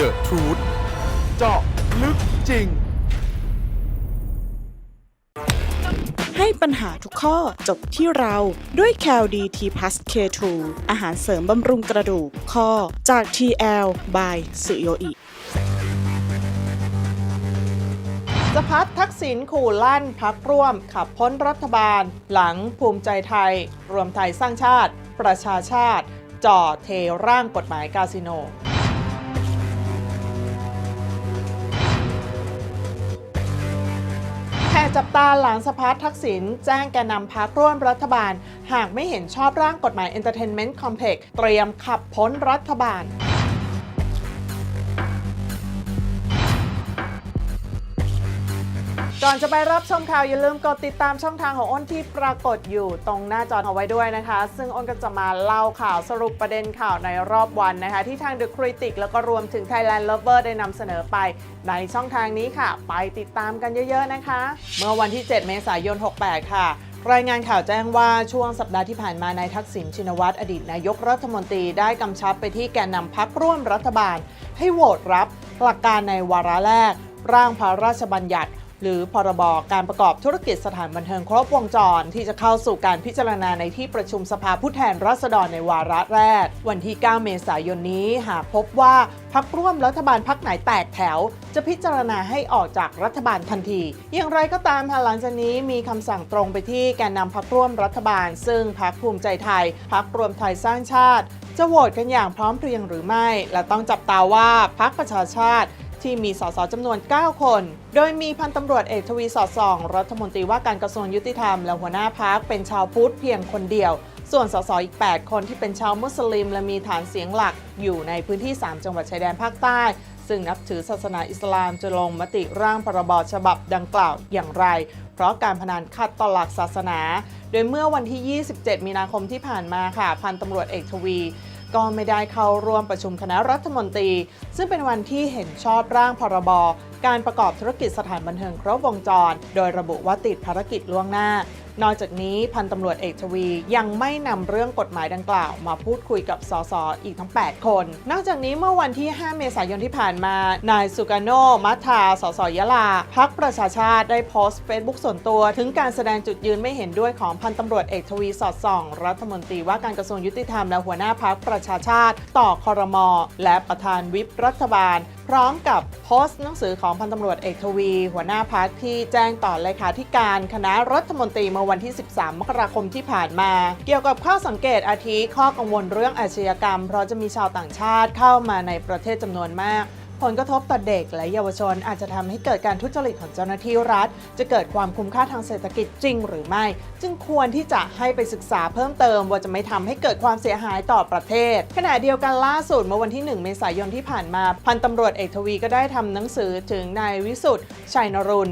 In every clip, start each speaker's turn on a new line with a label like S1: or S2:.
S1: The Truth เจาะลึกจริง
S2: ให้ปัญหาทุกข้อจบที่เราด้วย c a l d t p l u s K2 อาหารเสริมบำรุงกระดูกข้อจาก TL by สุโยอิ
S3: สพัฒน์ทักษิณขู่ลั่นพักร่วมขับพ้นรัฐบาล หลังภูมิใจไทย รวมไทยสร้างชาติ ประชาชาติ จ่อเทร่างกฎหมายคาสิโน จับตาหลังสภาทักษิณแจ้งแกนนำพักร่วมรัฐบาล หากไม่เห็นชอบร่างกฎหมาย Entertainment Complex เตรียมขับพ้นรัฐบาล ก่อนจะไปรับชมข่าวอย่าลืมกดติดตามช่องทางของอ้นที่ปรากฏอยู่ตรงหน้าจอเอาไว้ด้วยนะคะ ซึ่งอ้นก็จะมาเล่าข่าวสรุปประเด็นข่าวในรอบวันนะคะ ที่ทาง The Critic แล้วก็รวมถึง Thailand Lover ได้นำเสนอไป ในช่องทางนี้ค่ะ ไปติดตามกันเยอะๆนะคะ เมื่อวันที่ 7 เมษายน 68 ค่ะรายงานข่าวแจ้งว่าช่วงสัปดาห์ที่ผ่านมานายทักษิณชินวัตรอดีตนายกรัฐมนตรีได้กำชับไปที่แกนนำพักร่วมรัฐบาล ให้โหวตรับหลักการในวาระแรก ร่างพระราชบัญญัติ หรือพรบการประกอบธุรกิจสถานบันเทิงครบวงจร ที่จะเข้าสู่การพิจารณาในที่ประชุมสภาผู้แทนราษฎรในวาระแรก วันที่ 9 เมษายนนี้หากพบว่าพักร่วมรัฐบาลพักไหนแตกแถว จะพิจารณาให้ออกจากรัฐบาลทันที อย่างไรก็ตามหลังจากนี้มีคำสั่งตรงไปที่แกนนำพักร่วมรัฐบาล ซึ่งพักภูมิใจไทยพักรวมไทยสร้างชาติ จะโหวตกันอย่างพร้อมเพรียงหรือไม่ และต้องจับตาว่าพักประชาชาติ ที่มีสสจำนวน 9 คน โดยมีพันตำรวจเอกทวีสอดส่อง รัฐมนตรีว่าการกระทรวงยุติธรรมและหัวหน้าพักเป็นชาวพุทธเพียงคนเดียว ส่วนสสอีก 8 คนที่เป็นชาวมุสลิม และมีฐานเสียงหลักอยู่ในพื้นที่ 3 จังหวัดชายแดนภาคใต้ ซึ่งนับถือศาสนาอิสลามจะลงมติร่างพรบฉบับดังกล่าวอย่างไร เพราะการพนันขัดต่อหลักศาสนา โดยเมื่อวันที่ 27 มีนาคมที่ผ่านมาค่ะพันตำรวจเอกทวี ก็ไม่ได้เข้าร่วมประชุมคณะรัฐมนตรี ซึ่งเป็นวันที่เห็นชอบร่างพรบการประกอบธุรกิจสถานบันเทิงครบวงจร โดยระบุว่าติดภารกิจล่วงหน้า นอกจากนี้พันตำรวจเอกทวี ยังไม่นำเรื่องกฎหมายดังกล่าว มาพูดคุยกับสสอีกทั้ง 8 คน นอกจากนี้เมื่อวันที่ 5 เมษายนที่ผ่านมา นายสุกาโนมัทาสสยะลา พักประชาชาติได้โพสต์เฟซบุ๊กส่วนตัว ถึงการแสดงจุดยืนไม่เห็นด้วยของพันตำรวจเอกทวีสอดส่อง รัฐมนตรีว่าการกระทรวงยุติธรรมและหัวหน้าพักประชาชาติ ต่อคอรมอและประธานวิปรัฐบาล พร้อมกับโพสต์หนังสือของพันตำรวจเอกทวี หัวหน้าพักที่แจ้งต่อเลขาธิการคณะรัฐมนตรีเมื่อวันที่ 13 มกราคมที่ผ่านมา เกี่ยวกับข้อสังเกตอาทิข้อกังวลเรื่องอาชญากรรม เพราะจะมีชาวต่างชาติเข้ามาในประเทศจำนวนมาก ผลกระทบต่อเด็กและเยาวชนอาจจะทำให้เกิดการทุจริตของเจ้าหน้าที่รัฐ จะเกิดความคุ้มค่าทางเศรษฐกิจจริงหรือไม่ จึงควรที่จะให้ไปศึกษาเพิ่มเติม ว่าจะไม่ทำให้เกิดความเสียหายต่อประเทศ ขณะเดียวกันล่าสุดเมื่อวันที่ 1 เมษายนที่ผ่านมา พันตำรวจเอกทวีก็ได้ทำหนังสือถึงนายวิสุทธ์ชัยนรุน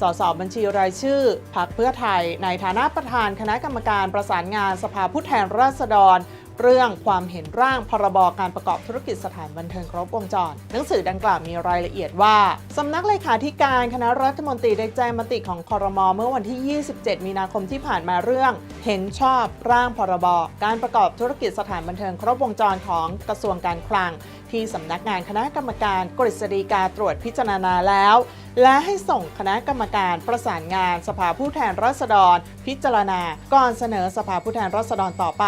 S3: สสบัญชีรายชื่อพรรคเพื่อไทย ในฐานะประธานคณะกรรมการประสานงานสภาผู้แทนราษฎร เรื่องความเห็นร่างพรบการประกอบธุรกิจสถานบันเทิงครบวงจร หนังสือดังกล่าวมีรายละเอียดว่าสำนักเลขาธิการคณะรัฐมนตรีได้แจ้งมติของคอรมอเมื่อวันที่ 27 มีนาคมที่ผ่านมาเรื่อง เห็นชอบร่างพรบการประกอบธุรกิจสถานบันเทิงครบวงจรของกระทรวงการคลัง ที่สำนักงานคณะกรรมการกฤษฎีกาตรวจพิจารณาแล้ว และให้ส่งคณะกรรมการประสานงานสภาผู้แทนราษฎร พิจารณาก่อนเสนอสภาผู้แทนราษฎรต่อไป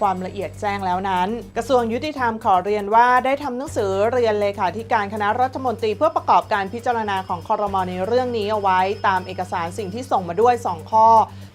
S3: ความละเอียดแจ้งแล้วนั้น กระทรวงยุติธรรมขอเรียนว่าได้ทำหนังสือเรียนเลขาธิการคณะรัฐมนตรีเพื่อประกอบการพิจารณาของคอรมอในเรื่องนี้เอาไว้ ตามเอกสารสิ่งที่ส่งมาด้วย 2 ข้อ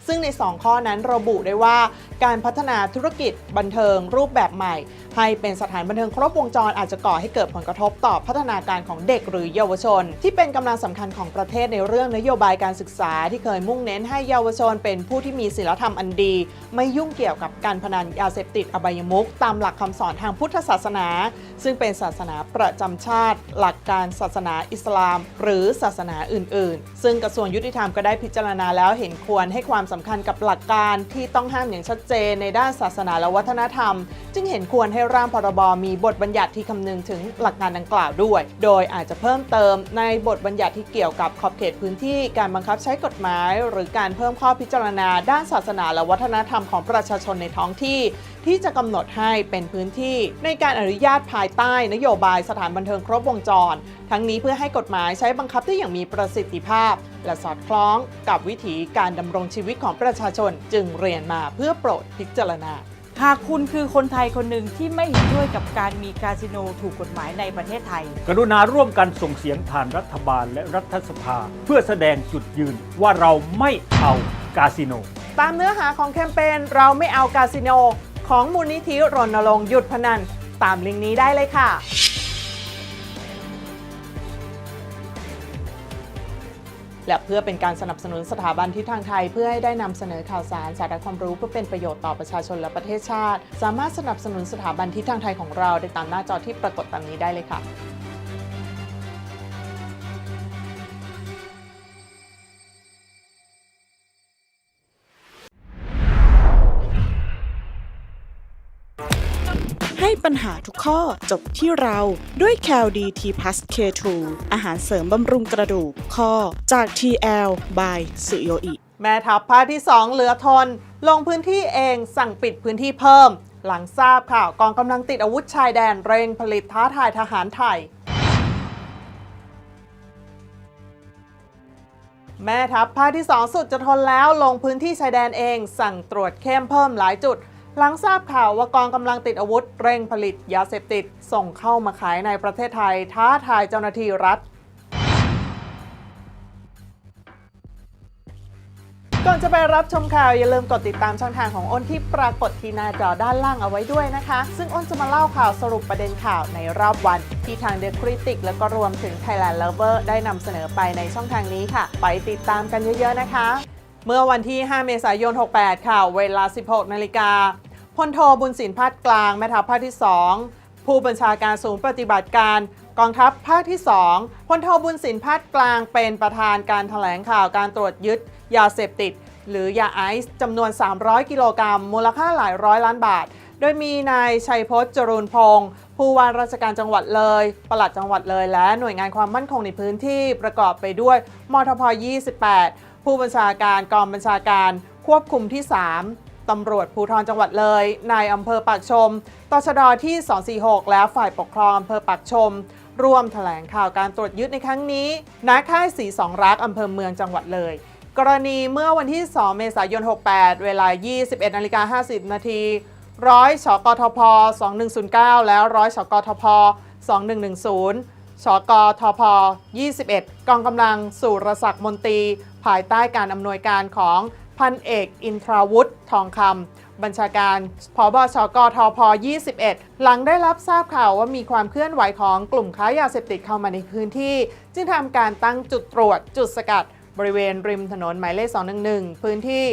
S3: ซึ่งใน 2 ข้อนั้นระบุได้ว่าการพัฒนาธุรกิจบันเทิงรูปแบบใหม่ ให้เป็นสถานบันเทิงครบวงจรอาจจะก่อให้เกิดผลกระทบต่อพัฒนาการของเด็กหรือเยาวชน ที่เป็นกำลังสำคัญของประเทศในเรื่องนโยบายการศึกษา ที่เคยมุ่งเน้นให้เยาวชนเป็นผู้ที่มีศีลธรรมอันดี ไม่ยุ่งเกี่ยวกับการพนันยาเสพติดอบายมุขตามหลักคำสอนทางพุทธศาสนา ซึ่งเป็นศาสนาประจำชาติ หลักการศาสนาอิสลาม หรือศาสนาอื่น ๆ ซึ่งกระทรวงยุติธรรมก็ได้พิจารณาแล้วเห็นควรให้ความสำคัญกับหลักการที่ต้องห้ามอย่างชัดเจนในด้านศาสนาและวัฒนธรรม จึงเห็นควรให้ร่างพรบมีบทบัญญัติที่คำนึงถึงหลักการดังกล่าวด้วย โดยอาจจะเพิ่มเติมในบทบัญญัติที่เกี่ยวกับขอบเขตพื้นที่การบังคับใช้กฎหมาย หรือการเพิ่มข้อพิจารณาด้านศาสนาและวัฒนธรรมของประชาชนในท้องที่ ที่จะกำหนดให้เป็นพื้นที่ในการอนุญาตภายใต้นโยบายสถานบันเทิงครบวงจร ทั้งนี้เพื่อให้กฎหมายใช้บังคับได้อย่างมีประสิทธิภาพ และสอดคล้องกับวิถีการดำรงชีวิตของประชาชน จึงเรียนมาเพื่อโปรดพิจารณา
S4: หากคุณคือคนไทยคนหนึ่งที่ไม่เห็นด้วยกับการมีคาสิโนถูกกฎหมายในประเทศไทย
S5: กรุณาร่วมกันส่งเสียงผ่านรัฐบาลและรัฐสภา เพื่อแสดงจุดยืนว่าเราไม่เอากาสิโน
S3: ตามเนื้อหาของแคมเปญเราไม่เอาคาสิโน ของมูลนิธิรณรงค์หยุดพนัน ตามลิงก์นี้ได้เลยค่ะและเพื่อเป็นการสนับสนุนสถาบันทิศทางไทย เพื่อให้ได้นำเสนอข่าวสารสาระความรู้เพื่อเป็นประโยชน์ต่อประชาชนและประเทศชาติ สามารถสนับสนุนสถาบันทิศทางไทยของเราได้ตามหน้าจอที่ปรากฏตามนี้ได้เลยค่ะ
S2: ปัญหาทุกข้อจบที่เราด้วย c a l d t p l u s K2 อาหารเสริมบำรุงกระดูกข้อจาก TL by สุโยอิ
S3: แม่ทัพภาคที่ 2 เหลือทน ลงพื้นที่เองสั่งปิดพื้นที่เพิ่ม หลังทราบข่าวกองกำลังติดอาวุธชายแดนเร่งผลิตท้าทายทหารไทยแม่ทัพภาคที่ 2 สุดจะทนแล้วลงพื้นที่ชายแดนเอง สั่งตรวจเข้มเพิ่มหลายจุด หลังทราบข่าวว่ากองกำลังติดอาวุธ เร่งผลิตยาเสพติด ส่งเข้ามาขายในประเทศไทย ท้าทายเจ้าหน้าที่รัฐ ก่อนจะไปรับชมข่าว อย่าลืมกดติดตามช่องทางของอ้นที่ปรากฏที่หน้าจอด้านล่างเอาไว้ด้วยนะคะ ซึ่งอ้นจะมาเล่าข่าวสรุปประเด็นข่าวในรอบวัน ที่ทาง The Critic และก็รวมถึง Thailand Lover ได้นำเสนอไปในช่องทางนี้ค่ะ ไปติดตามกันเยอะๆนะคะเมื่อวันที่ 5 เมษายน 68 ค่ะ เวลา 16 นาฬิกา พลโทบุญสินพัฒกลางแม่ทัพภาคที่ 2 ผู้บัญชาการศูนย์ปฏิบัติการกองทัพภาคที่ 2พลโทบุญสินพัฒกลางเป็นประธานการถแถลงข่าวการตรวจยึดยาเสพติด หรือยาไอซ์จำนวน 300 กิโลกรัม มูลค่าหลายร้อยล้านบาท โดยมีนายชัยพจน์จรูนพงศ์ผู้ว่าราชการจังหวัดเลย ปลัดจังหวัดเลย และหน่วยงานความมั่นคงในพื้นที่ประกอบไปด้วยมทพ 28 ผู้บัญชาการกองบัญชาการควบคุมที่ 3 ตำรวจภูธรจังหวัดเลยนายอำเภอปากชมตชดที่ 246 และฝ่ายปกครองอำเภอปากชม ร่วมแถลงข่าวการตรวจยึดในครั้งนี้ณค่ายสีสองรักอำเภอเมืองจังหวัดเลย กรณีเมื่อวันที่ 2 เมษายน 68 เวลา 21นาฬิกา50 นาทีร้อยชกทพ 2109 แล้วร้อยชกทพ 2110ชกทพ 21 กองกำลังสุรศักดิ์มนตรี ภายใต้การอำนวยการของ พันเอกอินทราวุฒิทองคำบัญชาการพบชกทพ 21 หลังได้รับทราบข่าวว่ามีความเคลื่อนไหวของกลุ่มค้ายาเสพติดเข้ามาในพื้นที่ จึงทำการตั้งจุดตรวจจุดสกัด บริเวณริมถนนหมายเลข 211 พื้นที่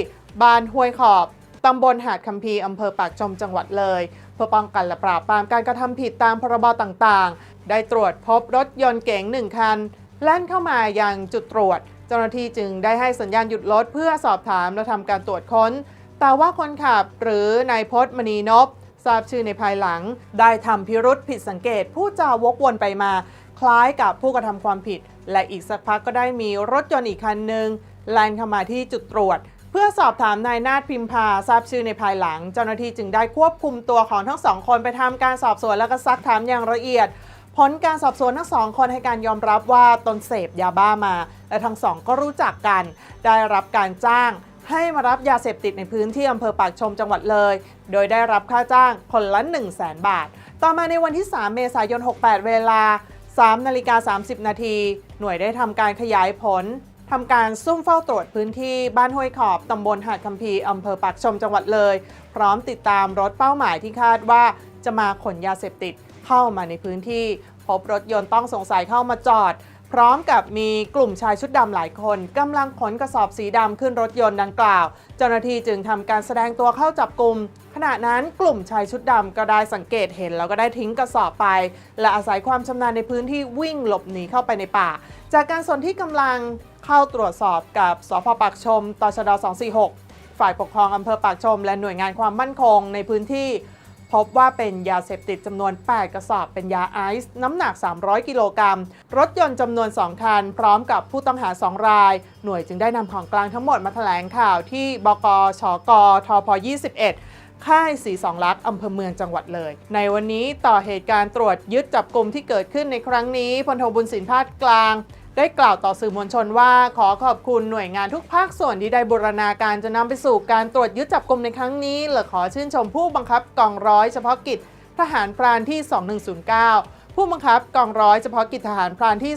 S3: บ้านห้วยขอบตำบลหาดคัมภีอำเภอปากชมจังหวัดเลย เพื่อป้องกันและปราบปรามการกระทำผิดตามพรบต่างๆ ได้ตรวจพบรถยนต์เก๋งหนึ่งคันแล่นเข้ามายังจุดตรวจ จ้าหน้าที่จึงได้ให้สัญญาณหยุดรถเพื่อสอบถามและทำการตรวจค้น แต่ว่าคนขับหรือนายพจน์มณีนพทราบชื่อในภายหลัง ได้ทำพิรุษผิดสังเกตผู้จาวกวนไปมา คล้ายกับผู้กระทำความผิด และอีกสักพักก็ได้มีรถยนต์อีกคันหนึ่งแล่นเข้ามาที่จุดตรวจ เพื่อสอบถามนายนาฏพิมพาทราบชื่อในภายหลัง เจ้าหน้าที่จึงได้ควบคุมตัวของทั้งสองคนไปทำการสอบสวนและก็ซักถามอย่างละเอียด ผลการสอบสวนทั้งสองคนให้การยอมรับว่าตนเสพยาบ้ามา และทั้งสองก็รู้จักกัน ได้รับการจ้างให้มารับยาเสพติดในพื้นที่อำเภอปากชมจังหวัดเลย โดยได้รับค่าจ้างคนละ 1 0 0 0 0แบาท ต่อมาในวันที่ 3 เมษายน 68 เวลา 3 นาฬิกา 30 นาที หน่วยได้ทำการขยายผลทำการซุ่มเฝ้าตรวจพื้นที่บ้านห้วยขอบตำบลหาดคัมภีอำเภอปากชมจังหวัดเลย พร้อมติดตามรถเป้าหมายที่คาดว่าจะมาขนยาเสพติด เข้ามาในพื้นที่ พบรถยนต์ต้องสงสัยเข้ามาจอด พร้อมกับมีกลุ่มชายชุดดำหลายคนกำลังขนกระสอบสีดำขึ้นรถยนต์ดังกล่าว เจ้าหน้าที่จึงทำการแสดงตัวเข้าจับกลุ่มขณะนั้นกลุ่มชายชุดดำก็ได้สังเกตเห็นแล้วก็ได้ทิ้งกระสอบไป และอาศัยความชำนาญในพื้นที่วิ่งหลบหนีเข้าไปในป่า จากการสนที่กำลังเข้าตรวจสอบกับสพปากชมตชด246 ฝ่ายปกครองอำเภอปากชม และหน่วยงานความมั่นคงในพื้นที่ พบว่าเป็นยาเสพติดจำนวน 8 กระสอบเป็นยาไอซ์น้ำหนัก 300 กิโลกรัม รถยนต์จำนวน 2 คัน พร้อมกับผู้ต้องหา 2 ราย หน่วยจึงได้นำของกลางทั้งหมดมาแถลงข่าวที่บกชกทพ21 ค่ายสีสองลักษ์อำเภอเมืองจังหวัดเลย ในวันนี้ต่อเหตุการณ์ตรวจยึดจับกลุ่มที่เกิดขึ้นในครั้งนี้พลโทบุญสินภาคกลาง ได้กล่าวต่อสื่อมวลชนว่าขอขอบคุณหน่วยงานทุกภาคส่วนที่ได้บูรณาการจะนำไปสู่การตรวจยึดจับกลุ่มในครั้งนี้และขอชื่นชมผู้บังคับกองร้อยเฉพาะกิจทหารพรานที่ 2109 ผู้บังคับกองร้อยเฉพาะกิจทหารพรานที่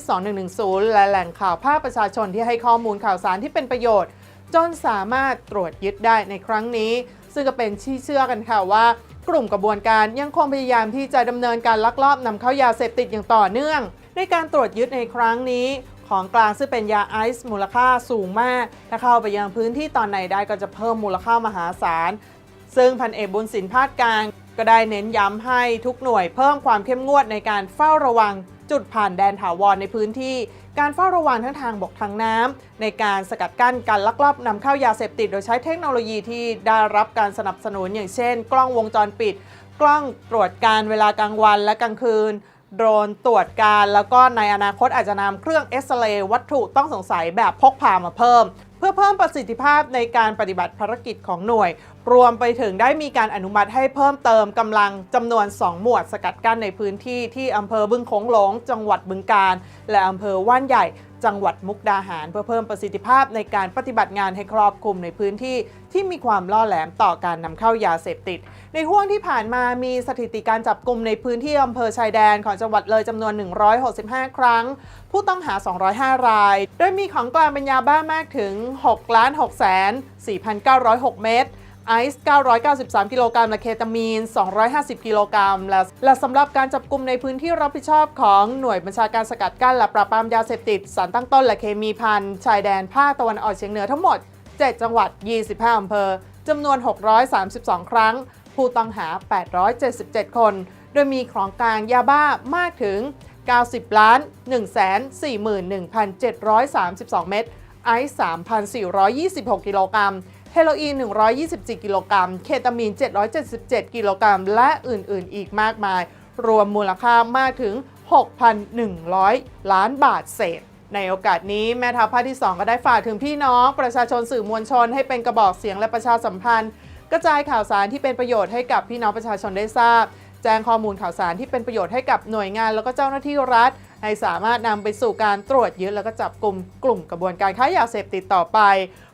S3: 2110 และแหล่งข่าวภาคประชาชนที่ให้ข้อมูลข่าวสารที่เป็นประโยชน์ จนสามารถตรวจยึดได้ในครั้งนี้ ซึ่งก็เป็นที่เชื่อกันค่ะว่ากลุ่มกระบวนการยังคงพยายามที่จะดำเนินการลักลอบนำเข้ายาเสพติดอย่างต่อเนื่อง ในการตรวจยึดในครั้งนี้ ของกลางซึ่งเป็นยาไอซ์มูลค่าสูงมาก ถ้าเข้าไปยังพื้นที่ตอนไหนได้ก็จะเพิ่มมูลค่ามหาศาล ซึ่งพันเอกบุญสินภาคกลางก็ได้เน้นย้ำให้ทุกหน่วยเพิ่มความเข้มงวดในการเฝ้าระวังจุดผ่านแดนถาวรในพื้นที่ การเฝ้าระวังทั้งทางบกทางน้ำในการสกัดกั้นการลักลอบนำเข้ายาเสพติด โดยใช้เทคโนโลยีที่ได้รับการสนับสนุนอย่างเช่น กล้องวงจรปิด กล้องตรวจการเวลากลางวันและกลางคืน โดรนตรวจการ แล้วก็ในอนาคตอาจจะนำเครื่องเอ็กซเรย์วัตถุต้องสงสัยแบบพกพามาเพิ่ม เพื่อเพิ่มประสิทธิภาพในการปฏิบัติภารกิจของหน่วย รวมไปถึงได้มีการอนุมัติให้เพิ่มเติมกำลังจำนวน 2 หมวดสกัดกั้นในพื้นที่ที่อำเภอบึงโขงหลง จังหวัดบึงกาฬและอำเภอว่านใหญ่ จังหวัดมุกดาหาร เพื่อเพิ่มประสิทธิภาพในการปฏิบัติงานให้ครอบคลุมในพื้นที่ที่มีความล่อแหลมต่อการนำเข้ายาเสพติด ในห่วงที่ผ่านมามีสถิติการจับกลุ่มในพื้นที่อำเภอชายแดนของจังหวัดเลยจำนวน 165 ครั้ง ผู้ต้องหา 205 ราย โดยมีของกลางเป็นยาบ้ามากถึง 6,64,906 เม็ด ไอซ์993 กิโลกรัมและเคตามีน 250 กิโลกรัมและและสำหรับการจับกลุ่มในพื้นที่รับผิดชอบของหน่วยบัญชาการสกัดกั้นและปราบปรามยาเสพติด สารตั้งต้นและเคมีพันชายแดนภาคตะวันออกเฉียงเหนือทั้งหมด 7 จังหวัด 25 อำเภอจำนวน 632 ครั้ง ผู้ต้องหา 877 คน โดยมีของกลางยาบ้ามากถึง 90 ล้าน 141,732 เม็ดไอซ์3,426 กิโลกรัม เฮโรอีน 124 กิโลกรัม เคตามีน 777 กิโลกรัม และอื่น ๆ อีกมากมาย รวมมูลค่ามากถึง 6,100 ล้านบาทเศษ ในโอกาสนี้แม่ทัพภาคที่ 2 ก็ได้ฝากถึงพี่น้อง ประชาชนสื่อมวลชนให้เป็นกระบอกเสียงและประชาสัมพันธ์ กระจายข่าวสารที่เป็นประโยชน์ให้กับพี่น้องประชาชนได้ทราบ แจ้งข้อมูลข่าวสารที่เป็นประโยชน์ให้กับหน่วยงาน แล้วก็เจ้าหน้าที่รัฐ ให้สามารถนำไปสู่การตรวจยึดแล้วก็จับกลุ่มกลุ่มกระบวนการค้ายาเสพติดต่อไป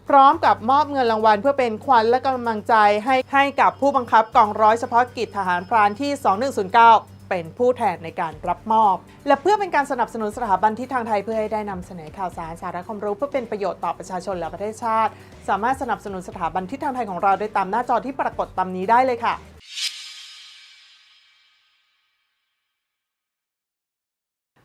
S3: พร้อมกับมอบเงินรางวัลเพื่อเป็นขวัญและกำลังใจให้ให้กับผู้บังคับกองร้อยเฉพาะกิจทหารพรานที่ 2109เป็นผู้แทนในการรับมอบ และเพื่อเป็นการสนับสนุนสถาบันที่ทางไทยเพื่อให้ได้นำเสนอข่าวสารสาระความรู้เพื่อเป็นประโยชน์ต่อประชาชนและประเทศชาติ สามารถสนับสนุนสถาบันที่ทางไทยของเราได้ตามหน้าจอที่ปรากฏตามนี้ได้เลยค่ะ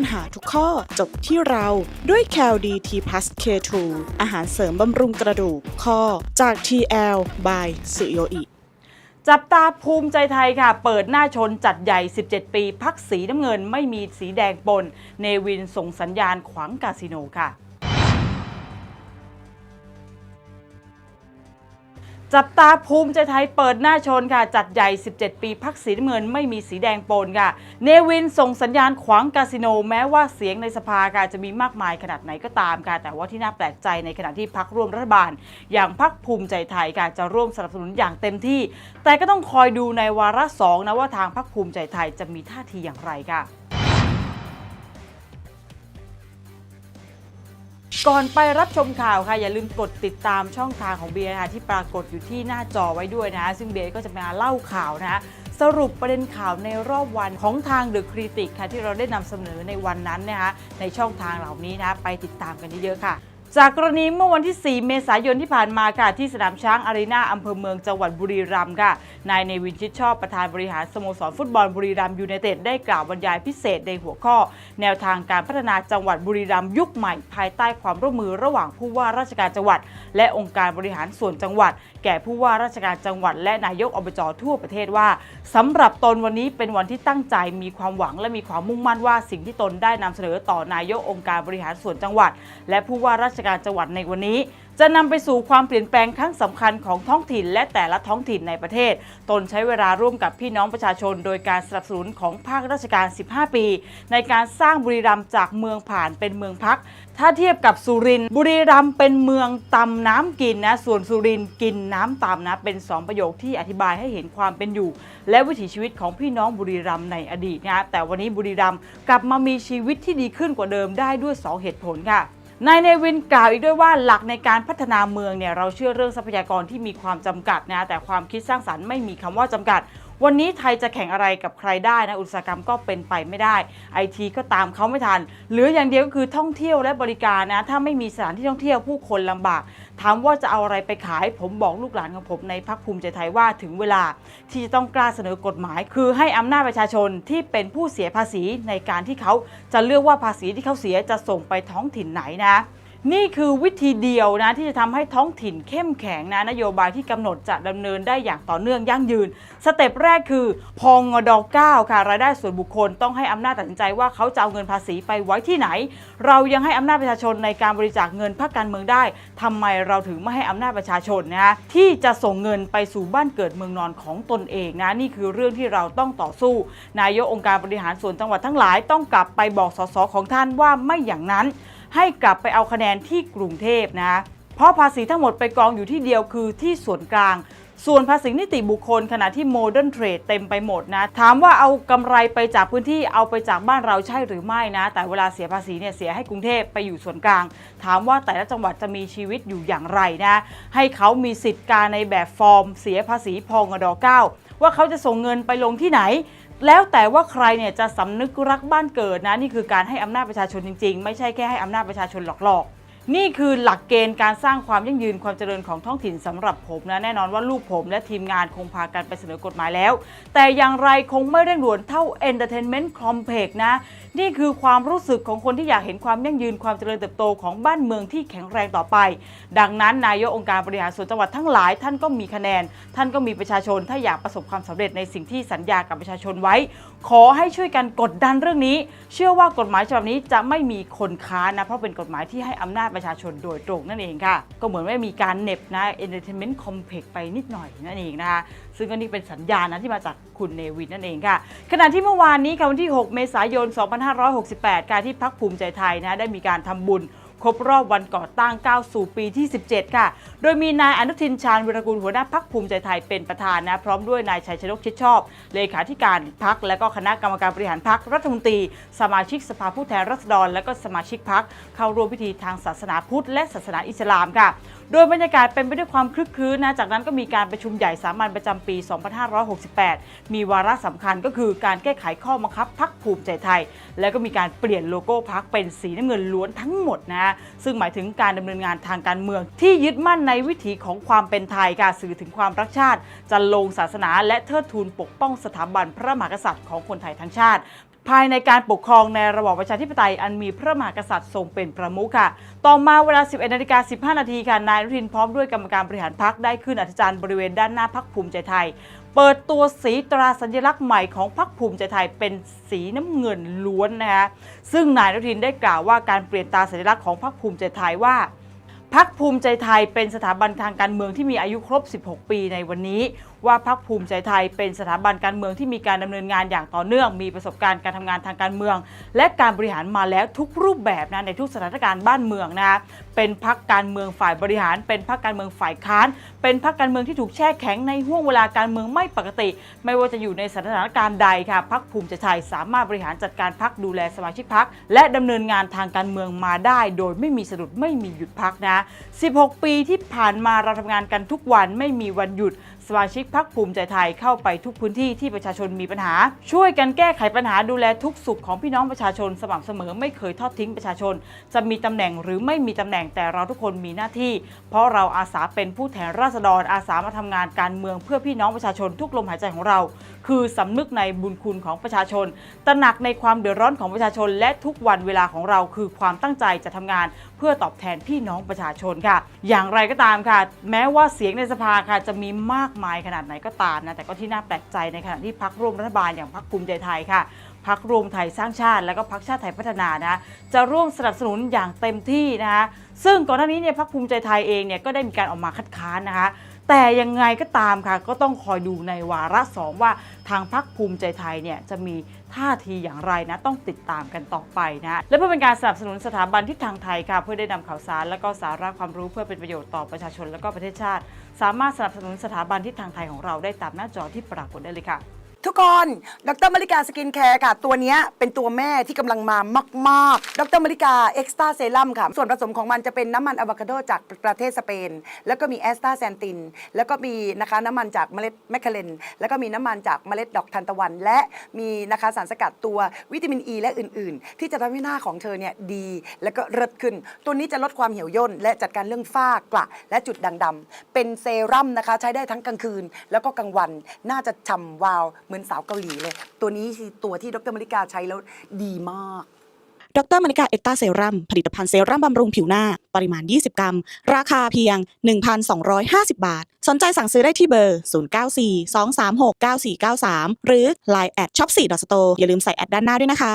S2: ญหาทุกข้อจบที่เราด้วย c a l d t p l u s K2 อาหารเสริมบำรุงกระดูกข้อจาก TL by สุโยอิ
S4: จับตาภูมิใจไทยค่ะ เปิดหน้าชนจัดใหญ่ 17 ปีพักสีน้ำเงินไม่มีสีแดงปน เนวินส่งสัญญาณขวางคาสิโนค่ะ จับตาภูมิใจไทยเปิดหน้าชนค่ะ จัดใหญ่ 17 ปีพักสีน้ำเงินไม่มีสีแดงปนค่ะ เนวินส่งสัญญาณขวางคาสิโน แม้ว่าเสียงในสภาค่ะจะมีมากมายขนาดไหนก็ตามค่ะ แต่ว่าที่น่าแปลกใจในขณะที่พักร่วมรัฐบาล อย่างพักภูมิใจไทยค่ะจะร่วมสนับสนุนอย่างเต็มที่ แต่ก็ต้องคอยดูในวาระสองนะว่าทางพักภูมิใจไทยจะมีท่าทีอย่างไรค่ะ ก่อนไปรับชมข่าวค่ะ อย่าลืมกดติดตามช่องทางของเบียร์ค่ะที่ปรากฏอยู่ที่หน้าจอไว้ด้วยนะ ซึ่งเบียร์ก็จะมาเล่าข่าวนะสรุปประเด็นข่าวในรอบวันของทางเดอะคริติกค่ะที่เราได้นำเสนอในวันนั้นนะคะในช่องทางเหล่านี้นะไปติดตามกันเยอะๆค่ะ จากกรณีเมื่อวันที่ 4 เมษายนที่ผ่านมาค่ะที่สนามช้างอารีนาอำเภอเมืองจังหวัดบุรีรัมย์ค่ะ นายเนวินชิดชอบประธานบริหารสโมสรฟุตบอลบุรีรัมย์ยูไนเต็ดได้กล่าวบรรยายพิเศษในหัวข้อ แนวทางการพัฒนาจังหวัดบุรีรัมย์ยุคใหม่ ภายใต้ความร่วมมือระหว่างผู้ว่าราชการจังหวัด และองค์การบริหารส่วนจังหวัดแก่ผู้ว่าราชการจังหวัดและนายกอบจทั่วประเทศว่าสำหรับตนวันนี้เป็นวันที่ตั้งใจมีความหวังและมีความมุ่งมั่นว่าสิ่งที่ตนได้นำเสนอต่อนายกองค์การบริหารส่วนจังหวัด และผู้ว่าราชการจังหวัดในวันนี้ จะนำไปสู่ความเปลี่ยนแปลงครั้งสำคัญของท้องถิ่น และแต่ละท้องถิ่นในประเทศ ตนใช้เวลาร่วมกับพี่น้องประชาชน โดยการสนับสนุนของภาคราชการ 15 ปี ในการสร้างบุรีรัมย์จากเมืองผ่านเป็นเมืองพัก ถ้าเทียบกับสุรินทร์บุรีรัมย์เป็นเมืองตำน้ำกินนะ ส่วนสุรินทร์กินน้ำตำนะ เป็นสองประโยคที่อธิบายให้เห็นความเป็นอยู่ และวิถีชีวิตของพี่น้องบุรีรัมย์ในอดีตนะแต่วันนี้บุรีรัมย์กลับมามีชีวิตที่ดีขึ้นกว่าเดิมได้ด้วยสองเหตุผลค่ะ นายเนวินกล่าวอีกด้วยว่าหลักในการพัฒนาเมืองเนี่ยเราเชื่อเรื่องทรัพยากรที่มีความจำกัดนะแต่ความคิดสร้างสรรค์ไม่มีคำว่าจำกัด วันนี้ไทยจะแข่งอะไรกับใครได้นะอุตสาหกรรมก็เป็นไปไม่ได้ไอทีก็ตามเขาไม่ทันเหลืออย่างเดียวก็คือท่องเที่ยวและบริการนะ ถ้าไม่มีสถานที่ท่องเที่ยวผู้คนลำบาก ถามว่าจะเอาอะไรไปขาย ผมบอกลูกหลานของผมในพักภูมิใจไทยว่าถึงเวลาที่จะต้องกล้าเสนอกฎหมาย คือให้อำนาจประชาชนที่เป็นผู้เสียภาษีในการที่เขาจะเลือกว่าภาษีที่เขาเสียจะส่งไปท้องถิ่นไหนนะ นี่คือวิธีเดียวนะที่จะทำให้ท้องถิ่นเข้มแข็งนะนโยบายที่กำหนดจะดำเนินได้อย่างต่อเนื่องยั่งยืน สเต็ปแรกคือ พองด9ค่ะรายได้ส่วนบุคคลต้องให้อำนาจตัดสินใจว่าเขาจะเอาเงินภาษีไปไว้ที่ไหน เรายังให้อำนาจประชาชนในการบริจาคเงินพรรคการเมืองได้ทำไมเราถึงไม่ให้อำนาจประชาชนนะที่จะส่งเงินไปสู่บ้านเกิดเมืองนอนของตนเองนะนี่คือเรื่องที่เราต้องต่อสู้ นายกองค์การบริหารส่วนจังหวัดทั้งหลายต้องกลับไปบอกสสของท่านว่าไม่อย่างนั้น ให้กลับไปเอาคะแนนที่กรุงเทพนะเพราะภาษีทั้งหมดไปกองอยู่ที่เดียวคือที่ส่วนกลาง ส่วนภาษีนิติบุคคลขณะที่โมเดิร์นเทรดเต็มไปหมดนะ ถามว่าเอากำไรไปจากพื้นที่เอาไปจากบ้านเราใช่หรือไม่นะ แต่เวลาเสียภาษีเนี่ยเสียให้กรุงเทพไปอยู่ส่วนกลาง ถามว่าแต่ละจังหวัดจะมีชีวิตอยู่อย่างไรนะ ให้เขามีสิทธิ์การในแบบฟอร์ม เสียภาษีพองดอ9ว่าเขาจะส่งเงินไปลงที่ไหน แล้วแต่ว่าใครเนี่ยจะสำนึกรักบ้านเกิดนะนี่คือการให้อำนาจประชาชนจริงๆ ไม่ใช่แค่ให้อำนาจประชาชนหลอกๆ นี่คือหลักเกณฑ์การสร้างความยั่งยืนความเจริญของท้องถิ่นสำหรับผมนะแน่นอนว่าลูกผมและทีมงานคงพากันไปเสนอกฎหมายแล้ว แต่อย่างไรคงไม่เร่งด่วนเท่า Entertainment Complex นะนี่คือความรู้สึกของคนที่อยากเห็นความยั่งยืนความเจริญเติบโตของบ้านเมืองที่แข็งแรงต่อไป ดังนั้นนายกองค์การบริหารส่วนจังหวัดทั้งหลาย ท่านก็มีคะแนน ท่านก็มีประชาชน ถ้าอยากประสบความสำเร็จในสิ่งที่สัญญากับประชาชนไว้ ขอให้ช่วยกันกดดันเรื่องนี้ เชื่อว่ากฎหมายฉบับนี้จะไม่มีคนค้านนะเพราะเป็นกฎหมายที่ให้อำนาจประชาชนโดยตรงนั่นเองค่ะ ก็เหมือนว่ามีการเน็บนะ Entertainment Complex ไปนิดหน่อยนั่นเองนะคะ ซึ่งก็นี่เป็นสัญญาณนะที่มาจากคุณเนวินนั่นเองค่ะ ขณะที่เมื่อวานนี้ค่ะวันที่ 6 เมษายน 2568 การที่พักภูมิใจไทยนะได้มีการทำบุญครบรอบวันก่อตั้งก้าวสู่ปีที่ 17 ค่ะ โดยมีนายอนุทินชาญวิรกุลหัวหน้าพักภูมิใจไทยเป็นประธานนะ พร้อมด้วยนายชัยชนกชิดชอบ เลขาธิการพัก และก็คณะกรรมการบริหารพักรัฐมนตรี สมาชิกสภาผู้แทนราษฎร และก็สมาชิกพักเข้าร่วมพิธีทางศาสนาพุทธและศาสนาอิสลามค่ะ โดยบรรยากาศเป็นไปด้วยความคลึกคลื้นนะ จากนั้นก็มีการประชุมใหญ่สามัญประจำปี 2568 มีวาระสำคัญก็คือการแก้ไขข้อบังคับพักภูมิใจไทย แล้วก็มีการเปลี่ยนโลโก้พักเป็นสีน้ำเงินล้วนทั้งหมดนะซึ่งหมายถึงการดำเนินงานทางการเมืองที่ยึดมั่นในวิถีของความเป็นไทยค่ะสื่อถึงความรักชาติ จะลงศาสนาและเทิดทูนปกป้องสถาบันพระมหากษัตริย์ของคนไทยทั้งชาติ ภายในการปกครองในระบอบประชาธิปไตยอันมีพระมหากษัตริย์ทรงเป็นประมุขค่ะ ต่อมาเวลา 11นาฬิกา15 นาทีค่ะ นายอนุทินพร้อมด้วยกรรมการบริหารพักได้ขึ้นอัธจันทร์บริเวณด้านหน้าพักภูมิใจไทย เปิดตัวสีตราสัญลักษณ์ใหม่ของพักภูมิใจไทยเป็นสีน้ำเงินล้วนนะคะ ซึ่งนายอนุทินได้กล่าวว่าการเปลี่ยนตราสัญลักษณ์ของพักภูมิใจไทยว่าพักภูมิใจไทยเป็นสถาบันทางการเมืองที่มีอายุครบ 16 ปีในวันนี้ ว่าพักภูมิใจไทยเป็นสถาบันการเมืองที่มีการดำเนินงานอย่างต่อเนื่อง มีประสบการณ์การทำงานทางการเมือง และการบริหารมาแล้วทุกรูปแบบนะในทุกสถานการณ์บ้านเมืองนะเป็นพักการเมืองฝ่ายบริหาร เป็นพักการเมืองฝ่ายค้าน เป็นพักการเมืองที่ถูกแช่แข็งในห่วงเวลาการเมืองไม่ปกติ ไม่ว่าจะอยู่ในสถานการณ์ใดค่ะพักภูมิใจไทยสามารถบริหารจัดการพักดูแลสมาชิกพักและดำเนินงานทางการเมืองมาได้ โดยไม่มีสะดุดไม่มีหยุดพักนะ 16 ปีที่ผ่านมาเราทำงานกันทุกวันไม่มีวันหยุด สมาชิกพักภูมิใจไทยเข้าไปทุกพื้นที่ที่ประชาชนมีปัญหา ช่วยกันแก้ไขปัญหาดูแลทุกสุขของพี่น้องประชาชนสม่ำเสมอไม่เคยทอดทิ้งประชาชน จะมีตำแหน่งหรือไม่มีตำแหน่งแต่เราทุกคนมีหน้าที่ เพราะเราอาสาเป็นผู้แทนราษฎรอาสามาทำงานการเมืองเพื่อพี่น้องประชาชนทุกลมหายใจของเราคือสำนึกในบุญคุณของประชาชน ตระหนักในความเดือดร้อนของประชาชน และทุกวันเวลาของเราคือความตั้งใจจะทำงาน เพื่อตอบแทนพี่น้องประชาชนค่ะ อย่างไรก็ตามค่ะ แม้ว่าเสียงในสภาค่ะจะมีมากมายขนาดไหนก็ตามนะแต่ก็ที่น่าแปลกใจในขณะที่พักร่วมรัฐบาลอย่างพักภูมิใจไทยค่ะพักรวมไทยสร้างชาติและก็พักชาติไทยพัฒนานะจะร่วมสนับสนุนอย่างเต็มที่นะคะซึ่งก่อนหน้านี้เนี่ยพักภูมิใจไทยเองเนี่ยก็ได้มีการออกมาคัดค้านนะคะแต่ยังไงก็ตามค่ะ ก็ต้องคอยดูในวาระสองว่าทางพักภูมิใจไทยเนี่ยจะมีท่าทีอย่างไรนะ ต้องติดตามกันต่อไปนะ และเพื่อเป็นการสนับสนุนสถาบันทิศทางไทยค่ะ เพื่อได้นำข่าวสารและก็สาระความรู้เพื่อเป็นประโยชน์ต่อประชาชนและก็ประเทศชาติ สามารถสนับสนุนสถาบันทิศทางไทยของเราได้ตามหน้าจอที่ปรากฏได้เลยค่ะ
S6: ทุกคนดรมริกาสกินแคร์ค่ะ ตัวเนี้ยเป็นตัวแม่ที่กำลังมามาก ๆ ดรมริกาเอ็กซ์ตาเซรั่มค่ะ ส่วนผสมของมันจะเป็นน้ำมันอะวคาโดจากประเทศสเปน แล้วก็มีแอสตาแซนติน แล้วก็มีนะคะน้ำมันจากเมล็ดแมคคาเรนแล้วก็มีน้ำมันจากเมล็ดดอกทานตะวัน และมีนะคะสารสกัดตัววิตามินอ e ีและอื่น ๆ ที่จะทำให้หน้าของเธอเนี่ยดีแล้วก็เริดขึ้น ตัวนี้จะลดความเหี่ยวย่นและจัดการเรื่องฝ้ากระและจุดด่างดำเป็นเซรั่มนะคะใช้ได้ทั้งกลางคืน แล้วก็กลางวันน่าจะฉ่ำวาวเหมือนสาวเกาหลีเลย ตัวนี้คือตัวที่ดรมริกาใช้แล้วดีมาก
S2: ดรมริกาเอตตาเซรั่มผลิตภัณฑ์เซรั่มบำรุงผิวหน้า ปริมาณ 20 กรัม ราคาเพียง 1,250 บาท สนใจสั่งซื้อได้ที่เบอร์ 0942369493 หรือ Line แอดช็อป4 store อย่าลืมใส่แอดด้านหน้าด้วยนะคะ